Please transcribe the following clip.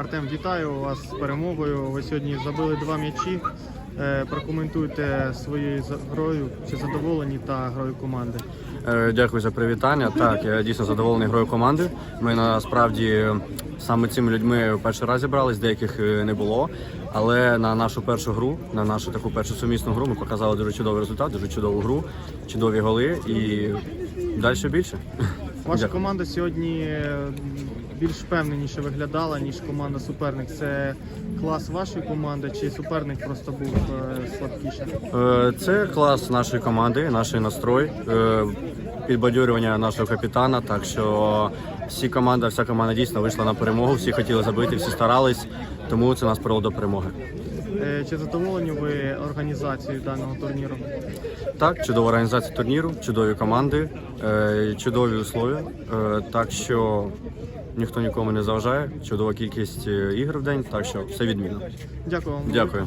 Артем, вітаю вас з перемогою. Ви сьогодні забили два м'ячі. Е, Прокоментуйте своєю грою, чи задоволені та грою команди. Е, Дякую за привітання. Так, я дійсно задоволений грою команди. Ми насправді саме цими людьми в перший раз зібрались, деяких е, не було. Але на нашу першу гру, на нашу таку першу сумісну гру, ми показали дуже чудовий результат, дуже чудову гру, чудові голи і далі більше. Ваша команда сьогодні більш впевненіше виглядала, ніж команда суперник. Це клас вашої команди, чи суперник просто був е, слабкішим? Е, Це клас нашої команди, наш настрой, е, підбадьорювання нашого капітана. Так що всі команда, вся команда дійсно вийшла на перемогу, всі хотіли забити, всі старались, тому це нас привело до перемоги. Чи задоволені ви організацією даного турніру? Так, чудова організація турніру, чудові команди, чудові условия. Так що ніхто нікому не заважає. Чудова кількість ігр ігор в день, так що все відмінно. Дякую вам. Дякую.